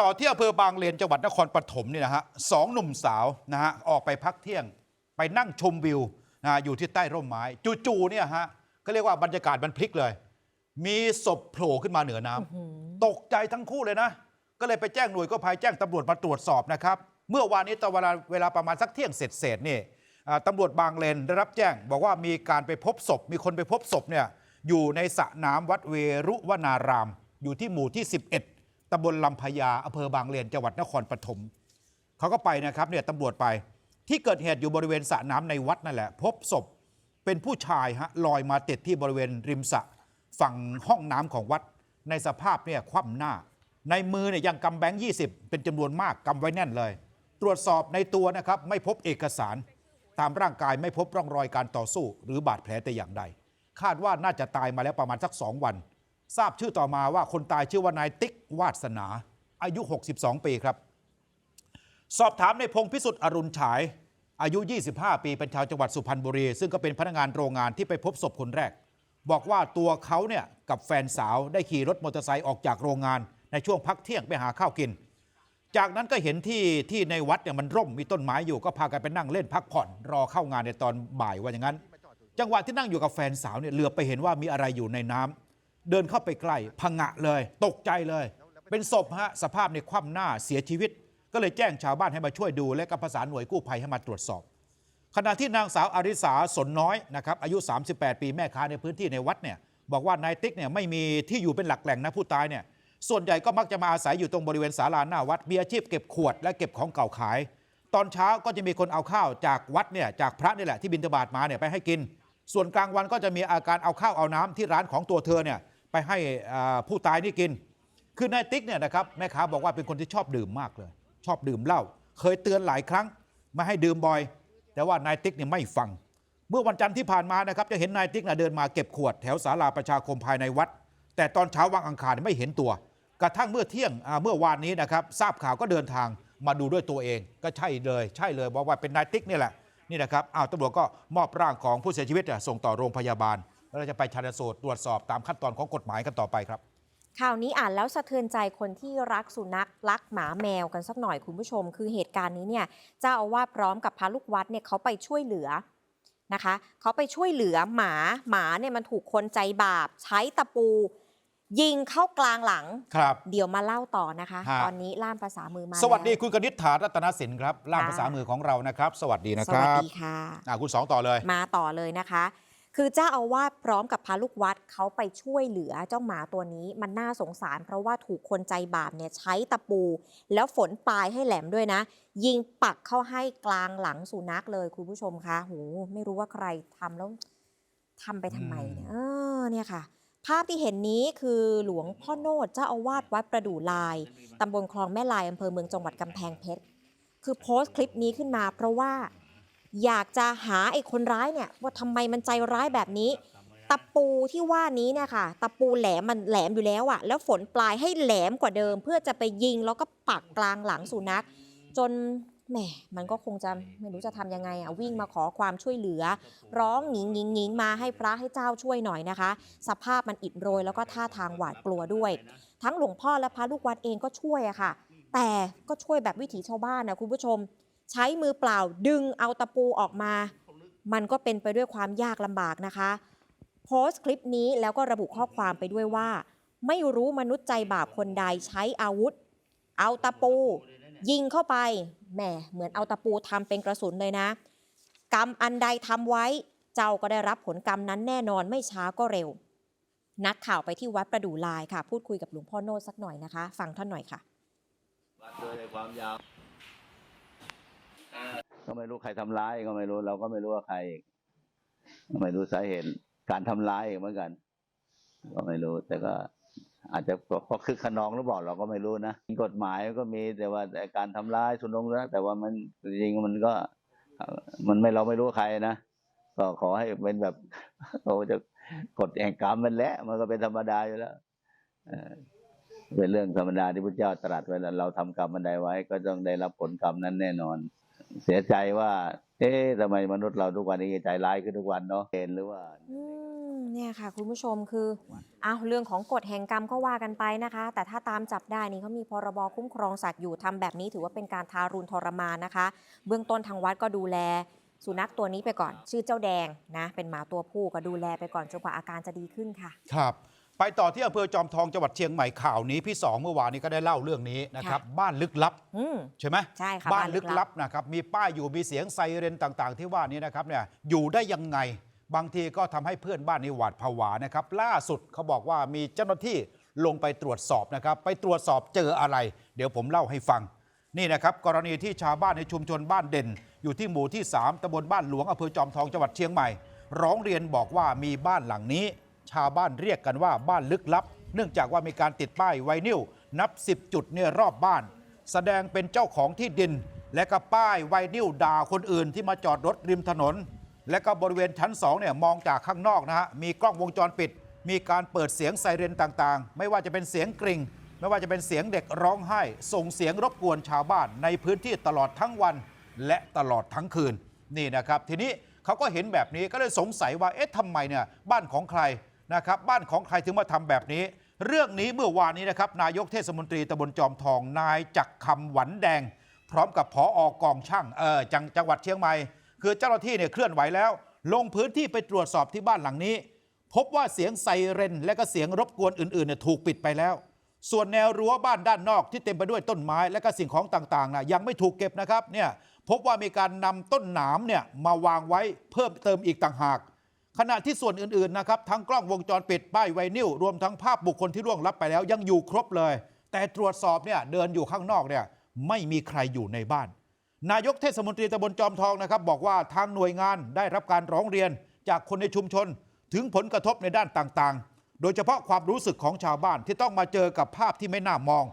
ต่อที่อำเภอบางเลนจังหวัดนครปฐมเนี่ยนะฮะสองหนุ่มสาวนะฮะออกไปพักเที่ยงไปนั่งชมวิวนะฮะอยู่ที่ใต้ร่มไม้ จู่ๆเนี่ยฮะก็เรียกว่าบรรยากาศมันพลิกเลย มีศพโผล่ขึ้นมาเหนือน้ำตกใจทั้งคู่เลยนะ ก็เลยไปแจ้งหน่วยกู้ภัยแจ้งตำรวจมาตรวจสอบนะครับ เมื่อวานนี้ตอนเวลาเวลาประมาณสักเที่ยงเสร็จเสร็จๆนี่อ่าตำรวจบางเลนได้รับแจ้ง บอกว่ามีการไปพบศพ มีคนไปพบศพเนี่ยอยู่ในสระน้ำวัดเวรุวนาราม อยู่ที่หมู่ที่ 11 ตำบลลำพญาอำเภอบางเลนจังหวัดนครปฐมเขาก็ไปนะครับเนี่ยตำรวจไปที่เกิดเหตุอยู่บริเวณสระน้ำในวัดนั่นแหละ พบศพเป็นผู้ชายฮะลอยมาติดที่บริเวณริมสระฝั่งห้องน้ำของวัด ในสภาพเนี่ยคว่ำหน้า ในมือเนี่ยยังกำแบงค์20 เป็นจำนวนมากกำไว้แน่นเลย ตรวจสอบในตัวนะครับไม่พบเอกสาร ตามร่างกายไม่พบร่องรอยการต่อสู้ หรือบาดแผลแต่อย่างใด คาดว่าน่าจะตายมาแล้วประมาณสัก2วัน ทราบชื่อต่อมาว่าคนตายชื่อว่านายติ๊กวาสนา อายุ 62 ปีครับ สอบถามในพงพิสุทธิ์อรุณฉาย อายุ 25 ปีเป็นชาวจังหวัดสุพรรณบุรี ซึ่งก็เป็นพนักงานโรงงานที่ไปพบศพคนแรก บอกว่าตัวเขาเนี่ยกับแฟนสาวได้ขี่รถมอเตอร์ไซค์ออกจากโรงงาน ในช่วงพักเที่ยงไปหาข้าวกิน จากนั้นก็เห็นที่ที่ในวัดเนี่ยมันร่มมีต้นไม้อยู่ก็พากันไปนั่งเล่นพักผ่อนรอเข้างานในตอนบ่ายว่าอย่างนั้น จังหวะที่นั่งอยู่กับแฟนสาวเนี่ยเหลือไปเห็นว่ามีอะไรอยู่ในน้ำ เดินเข้าไปใกล้พังะเลย ตกใจเลย เป็นศพฮะสภาพในคว่ำหน้าเสียชีวิต ก็เลยแจ้งชาวบ้านให้มาช่วยดู และก็ประสานหน่วยกู้ภัยให้มาตรวจสอบ ขณะที่นางสาวอาริสาสนน้อยนะครับอายุ 38 ปีแม่ค้าในพื้นที่ในวัดเนี่ยบอกว่านายติ๊กเนี่ยไม่มีที่อยู่เป็นหลักแหล่งนะผู้ตายเนี่ยส่วนใหญ่ก็มักจะมาอาศัยอยู่ตรงบริเวณศาลาหน้าวัดมีอาชีพเก็บขวดและเก็บของเก่าขาย ตอนเช้าก็จะมีคนเอาข้าวจากวัดเนี่ยจากพระนี่แหละที่บิณฑบาตมาเนี่ยไปให้กิน ส่วนกลางวันก็จะมีอาการเอาข้าวเอาน้ำที่ร้านของตัวเธอเนี่ย ไปให้ผู้ตายนี่กิน คือนายติ๊กเนี่ยนะครับแม่ค้าบอกว่าเป็นคนที่ชอบดื่มมากเลย ชอบดื่มเหล้าเคยเตือนหลายครั้งไม่ให้ดื่มบ่อย แต่ว่านายติ๊กเนี่ยไม่ฟัง เมื่อวันจันทร์ที่ผ่านมานะครับจะเห็นนายติ๊กนะเดินมาเก็บขวดแถวศาลาประชาคมภายในวัด แต่ตอนเช้าวันอังคารไม่เห็นตัว กระทั่งเมื่อเที่ยงเมื่อวานนี้นะครับทราบข่าวก็เดินทางมาดูด้วยตัวเอง ก็ใช่เลยใช่เลยบอกว่าเป็นนายติ๊กนี่แหละนี่นะครับอ้าวตำรวจก็มอบร่างของผู้เสียชีวิตส่งต่อโรงพยาบาล แล้วเราจะไปชันสูตรตรวจสอบตามขั้นตอนของกฎหมายกันต่อไปครับ ข่าวนี้อ่านแล้วสะเทือนใจคนที่รักสุนัขรักหมาแมวกันสักหน่อยคุณผู้ชม คือเหตุการณ์นี้เนี่ยเจ้าอาวาสพร้อมกับพระลูกวัดเนี่ยเขาไปช่วยเหลือนะคะเขาไปช่วยเหลือหมาหมาเนี่ยมันถูกคนใจบาป ใช้ตะปู ยิงเข้ากลางหลัง ครับ เดี๋ยวมาเล่าต่อนะคะ ฮะ ตอนนี้ล่ามภาษามือมาสวัสดีแล้คุณกนิษฐารัตนสินครับล่ามค่ะภาษามือของเรานะครับ สวัสดีนะสครัวัสบดีค่ะ อะคุณสองต่อเลย มาต่อเลยนะคะ คือเจ้าอาวาสพร้อมกับพระลูกวัดเขาไปช่วยเหลือเจ้าหมาตัวนี้มันน่าสงสาร เพราะว่าถูกคนใจบาปเนี่ยใช้ตะปู แล้วฝนปลายให้แหลมด้วยนะ ยิงปักเข้าให้กลางหลังสุนัขเลยคุณผู้ชมคะโหไม่รู้ว่าใครทำแล้วทำไปทำไมเนี่ยเออเนี่ยค่ะ ภาพที่เห็นนี้คือหลวงพ่อโนดเจ้าอาวาสวัดประดู่ลายตำบลคลองแม่ลายอำเภอเมืองจังหวัดกำแพงเพชรคือโพสต์คลิปนี้ขึ้นมา เพราะว่า อยากจะหาไอ้คนร้ายเนี่ยว่าทำไมมันใจร้ายแบบนี้ ตะปูที่ว่านี้เนี่ยค่ะ ตะปูแหลมมันแหลมอยู่แล้วอะแล้วฝนปลายให้แหลมกว่าเดิม เพื่อจะไปยิงแล้วก็ปักกลางหลังสุนัข จนแหมมันก็คงจะไม่รู้จะทำยังไงอะวิ่งมาขอความช่วยเหลือ ร้องหงิงหงิงหงิงมาให้พระให้เจ้าช่วยหน่อยนะคะ สภาพมันอิดโรยแล้วก็ท่าทางหวาดกลัวด้วย ทั้งหลวงพ่อและพระลูกวัดเองก็ช่วยอะค่ะ แต่ก็ช่วยแบบวิถีชาวบ้านนะคุณผู้ชม ใช้มือเปล่าดึงเอาตะปูออกมา มันก็เป็นไปด้วยความยากลำบากนะคะ โพสต์คลิปนี้แล้วก็ระบุข้อความไปด้วยว่า ไม่รู้มนุษย์ใจบาปคนใดใช้อาวุธ เอาตะปู ยิงเข้าไปแหมเหมือนเอาตะปูทำเป็นกระสุนเลยนะ กรรมอันใดทำไว้เจ้าก็ได้รับผลกรรมนั้นแน่นอนไม่ช้าก็เร็ว นักข่าวไปที่วัดประดู่ลายค่ะ พูดคุยกับหลวงพ่อโนดสักหน่อยนะคะ ฟังท่านหน่อยค่ะวัดโดยในความยาว ก็ไม่รู้ใครทำร้ายก็ไม่รู้ เราก็ไม่รู้ว่าใครก็ไม่รู้สาเหตุการทำร้ายเหมือนกัน ก็ไม่รู้ แต่ก็อาจจะเพราะคือขนองหรือเปล่าเราก็ไม่รู้นะกฎหมายก็มีแต่ว่าแต่การทำร้ายสุนทรนะแต่ว่ามันจริงมันก็ มันไม่เราไม่รู้ใครนะก็ขอให้เป็นแบบเขาจะกฎแห่งกรรมมันแหละมันก็เป็นธรรมดาอยู่แล้วเป็นเรื่องธรรมดาที่พระเจ้าตรัสไว้แล้วเราทำกรรมอันใดไว้ ก็ต้องได้รับผลกรรมนั้นแน่นอน เสียใจว่า เอ๊ะทำไมมนุษย์เราทุกวันนี้ใจร้ายขึ้นทุกวันเนาะเห็นหรือว่า อืมเนี่ยค่ะ คุณผู้ชมคืออ้าวเรื่องของกฎแห่งกรรมก็ว่ากันไปนะคะ แต่ถ้าตามจับได้นี่เขามีพรบคุ้มครองสัตว์อยู่ทำแบบนี้ถือว่าเป็นการทารุณทรมานนะคะ เบื้องต้นทางวัดก็ดูแล สุนัขตัวนี้ไปก่อน ชื่อเจ้าแดงนะ เป็นหมาตัวผู้ก็ดูแลไปก่อนจนกว่าอาการจะดีขึ้นค่ะ ครับ ไปต่อที่อำเภอจอมทองจังหวัดเชียงใหม่ข่าวนี้พี่สองเมื่อวานนี้ก็ได้เล่าเรื่องนี้นะครับบ้านลึกลับอืมใช่ไหมใช่ค่ะบ้านบ้านลึลึกกลัลับบนะครับมีป้ายอยู่มีเสียงไซเรนต่าง ๆ ที่ว่านี้นะครับเนี่ยอยู่ได้ยังไงบางทีก็ทำให้เพื่อนบ้านนี่หวาดผวานะครับล่าสุดเขาบอกว่ามีเจ้าหน้าที่ลงไปตรวจสอบนะครับ ไปตรวจสอบเจออะไร เดี๋ยวผมเล่าให้ฟัง นี่นะครับกรณีที่ชาวบ้านในชุมชนบ้านเด่น อยู่ที่หมู่ที่ 3ตำบลบ้านหลวงอำเภอจอมทองจังหวัดเชียงใหม่ ร้องเรียนบอกว่ามีบ้านหลังนี้ ชาวบ้านเรียกกันว่าบ้านลึกลับ เนื่องจากว่ามีการติดป้ายไวนิลนับ 10 จุดเนี่ยรอบบ้าน แสดงเป็นเจ้าของที่ดิน และก็ป้ายไวนิลด่าคนอื่นที่มาจอดรถริมถนน และก็บริเวณชั้น2เนี่ยมองจากข้างนอกนะฮะมีกล้องวงจรปิด มีการเปิดเสียงไซเรนต่างๆ ไม่ว่าจะเป็นเสียงกริ่ง ไม่ว่าจะเป็นเสียงเด็กร้องไห้ ส่งเสียงรบกวนชาวบ้านในพื้นที่ตลอดทั้งวัน และตลอดทั้งคืนนี่นะครับทีนี้เขาก็เห็นแบบนี้ก็เลยสงสัยว่าเอ๊ะทำไมเนี่ยบ้านของใคร นะครับบ้านของใครถึงมาทำแบบนี้ เรื่องนี้เมื่อวานนี้นะครับนายกเทศมนตรีตำบลจอมทองนายจักรคำหวันแดง พร้อมกับผออกองช่างเออจังจังหวัดเชียงใหม่คือเจ้าหน้าที่เนี่ยเคลื่อนไหวแล้ว ลงพื้นที่ไปตรวจสอบที่บ้านหลังนี้ พบว่าเสียงไซเรน และก็เสียงรบกวนอื่นๆเนี่ยถูกปิดไปแล้ว ส่วนแนวรั้วบ้านด้านนอกที่เต็มไปด้วยต้นไม้และก็สิ่งของต่างๆนะยังไม่ถูกเก็บนะครับเนี่ยพบว่ามีการนำต้นหนามเนี่ยมาวางไว้เพิ่มเติมอีกต่างหาก ขณะที่ส่วนอื่นๆนะครับทั้งกล้องวงจรปิดป้ายไวนิลรวมทั้งภาพบุคคลที่ร่วงลับไปแล้ว ยังอยู่ครบเลย แต่ตรวจสอบเนี่ยเดินอยู่ข้างนอกเนี่ยไม่มีใครอยู่ในบ้าน นายกเทศมนตรีตำบลจอมทองนะครับ บอกว่าทางหน่วยงานได้รับการร้องเรียนจากคนในชุมชน ถึงผลกระทบในด้านต่างๆ โดยเฉพาะความรู้สึกของชาวบ้านที่ต้องมาเจอกับภาพที่ไม่น่ามอง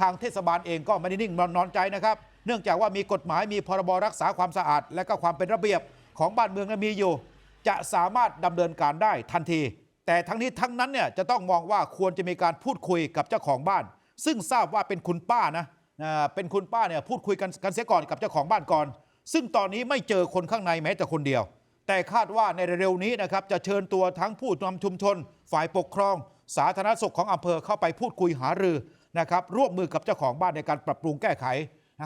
ทางเทศบาลเองก็ไม่ได้นิ่งนอนใจนะครับเนื่องจากว่ามีกฎหมายมีพรบรักษาความสะอาด และก็ความเป็นระเบียบของบ้านเมืองมีอยู่ จะสามารถดำเนินการได้ทันที แต่ทั้งนี้ทั้งนั้นเนี่ยจะต้องมองว่าควรจะมีการพูดคุยกับเจ้าของบ้าน ซึ่งทราบว่าเป็นคุณป้านะเป็นคุณป้าเนี่ยพูดคุยกันกันเสียก่อนกับเจ้าของบ้านก่อน ซึ่งตอนนี้ไม่เจอคนข้างในแม้แต่คนเดียว แต่คาดว่าในเร็วนี้นะครับจะเชิญตัวทั้งผู้นำชุมชน ฝ่ายปกครอง สาธารณสุขของอำเภอเข้าไปพูดคุยหารือนะครับร่วมมือกับเจ้าของบ้านในการปรับปรุงแก้ไข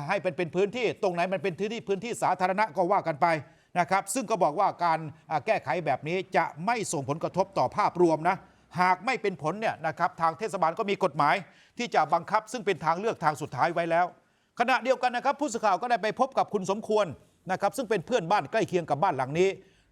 ให้เป็นเป็นพื้นที่ตรงไหนมันเป็นพื้นที่พื้นที่สาธารณะก็ว่ากันไป นะครับซึ่งก็บอกว่าการแก้ไขแบบนี้จะไม่ส่งผลกระทบต่อภาพรวมนะหากไม่เป็นผลเนี่ยนะครับทางเทศบาลก็มีกฎหมาย ที่จะบังคับซึ่งเป็นทางเลือกทางสุดท้ายไว้แล้ว ขณะเดียวกันนะครับผู้สื่อข่าวก็ได้ไปพบกับคุณสมควรนะครับซึ่งเป็นเพื่อนบ้านใกล้เคียงกับบ้านหลังนี้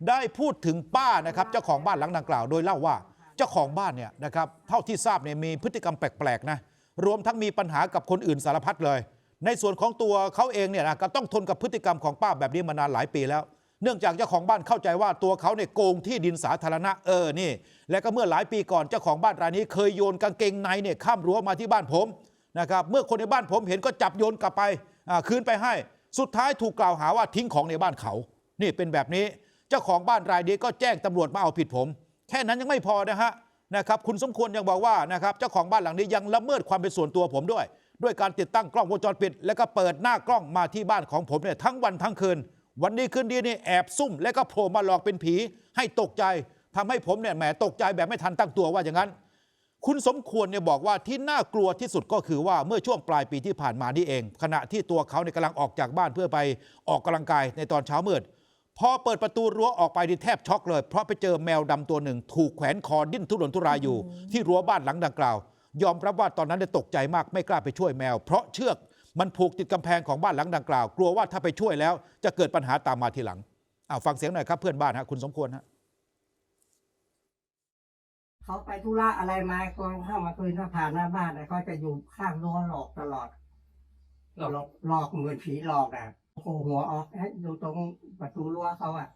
ได้พูดถึงป้านะครับเจ้าของบ้านหลังดังกล่าวโดยเล่าว่า เจ้าของบ้านเนี่ยนะครับเท่าที่ทราบเนี่ยมีพฤติกรรมแปลกๆนะรวมทั้งมีปัญหากับคนอื่นสารพัดเลย ในส่วนของตัวเขาเองเนี่ยนะก็ต้องทนกับพฤติกรรมของป้าแบบนี้มานานหลายปีแล้ว เนื่องจากเจ้าของบ้านเข้าใจว่าตัวเขาเนี่ยโกงที่ดินสาธารณะเออนี่ และก็เมื่อหลายปีก่อนเจ้าของบ้านรายนี้ เคยโยนกางเกงในเนี่ยข้ามรั้วมาที่บ้านผมนะครับเมื่อคนในบ้านผมเห็นก็จับโยนกลับไปคืนไปให้ สุดท้ายถูกกล่าวหาว่าทิ้งของในบ้านเขา นี่เป็นแบบนี้เจ้าของบ้านรายนี้ก็แจ้งตำรวจมาเอาผิดผม แค่นั้นยังไม่พอนะฮะนะครับคุณสมควรยังบอกว่านะครับเจ้าของบ้านหลังนี้ยังละเมิดความเป็นส่วนตัวผมด้วย ด้วยการติดตั้งกล้องวงจรปิด แล้วก็เปิดหน้ากล้องมาที่บ้านของผมเนี่ยทั้งวันทั้งคืน วันนี้คืนดีนี่แอบซุ่ม แล้วก็โผล่มาหลอกเป็นผี ให้ตกใจทำให้ผมเนี่ยแหมตกใจแบบไม่ทันตั้งตัวว่าอย่างนั้น คุณสมควรเนี่ยบอกว่าที่น่ากลัวที่สุดก็คือว่าเมื่อช่วงปลายปีที่ผ่านมานี่เอง ขณะที่ตัวเขาเนี่ยกำลังออกจากบ้านเพื่อไปออกกำลังกายในตอนเช้ามืดพอเปิดประตูรั้วออกไปดิแทบช็อกเลย เพราะไปเจอแมวดำตัวหนึ่ง ถูกแขวนคอดิ้นทุรนทุรายอยู่ ที่รั้วบ้านหลังดังกล่าว ยอมรับว่าตอนนั้นได้ตกใจมากไม่กล้าไปช่วยแมว เพราะเชือก มันผูกติดกำแพงของบ้านหลังดังกล่าว กลัวว่าถ้าไปช่วยแล้ว จะเกิดปัญหาตามมาทีหลังอ้าวฟังเสียงหน่อยครับเพื่อนบ้านฮะคุณสมควรฮะเขาไปธุระอะไรมาตอนเข้ามาคืนถ้าผ่านหน้าบ้านนะเขาจะอยู่ข้างรั้วหลอกตลอดหลอกหลอกหลอกเหมือนผีหลอกอะโผล่หัวออกให้อยู่ตรงประตูรั้วเขาอะ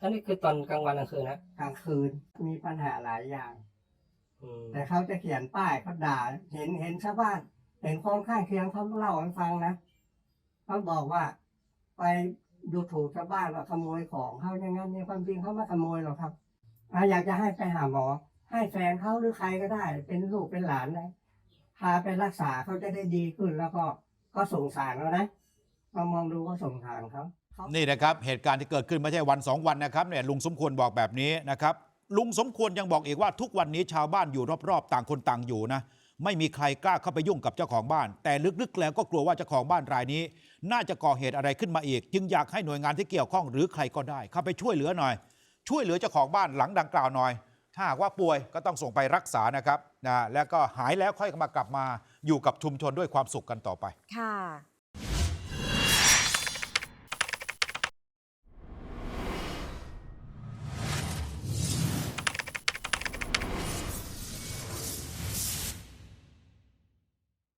อันนี้คือตอนกลางวันกลางคืนนะกลางคืนมีปัญหาหลายอย่างอืมแต่เขาจะเขียนป้ายเขาด่า เห็นเห็นชาวบ้าน เห็นคนข้างเคียงเขาเล่าให้ฟังนะเขาบอกว่าไปดูถูกชาวบ้านว่าขโมยของเขาอย่างนั้นเนี่ยความจริงเขาไม่ขโมยหรอกครับอะอยากจะให้ไปหาหมอ ให้แฟนเขาหรือใครก็ได้ เป็นลูกเป็นหลานนะพาไปรักษาเขาจะได้ดีขึ้นแล้วก็ก็สงสารเขานะมามองดูก็สงสารเขานี่นะครับ เหตุการณ์ที่เกิดขึ้นไม่ใช่วันสองวันนะครับเนี่ยลุงสมควรบอกแบบนี้นะครับ ลุงสมควรยังบอกอีกว่าทุกวันนี้ชาวบ้านอยู่รอบๆ ต่างคนต่างอยู่นะ ไม่มีใครกล้าเข้าไปยุ่งกับเจ้าของบ้าน แต่ลึกๆ แล้วก็กลัวว่าเจ้าของบ้านรายนี้ น่าจะก่อเหตุอะไรขึ้นมาอีก จึงอยากให้หน่วยงานที่เกี่ยวข้องหรือใครก็ได้ เข้าไปช่วยเหลือหน่อย ช่วยเหลือเจ้าของบ้านหลังดังกล่าวหน่อย ถ้าหากว่าป่วยก็ต้องส่งไปรักษานะครับนะแล้วก็หายแล้วค่อยมากลับมาอยู่กับชุมชนด้วยความสุขกันต่อไปค่ะ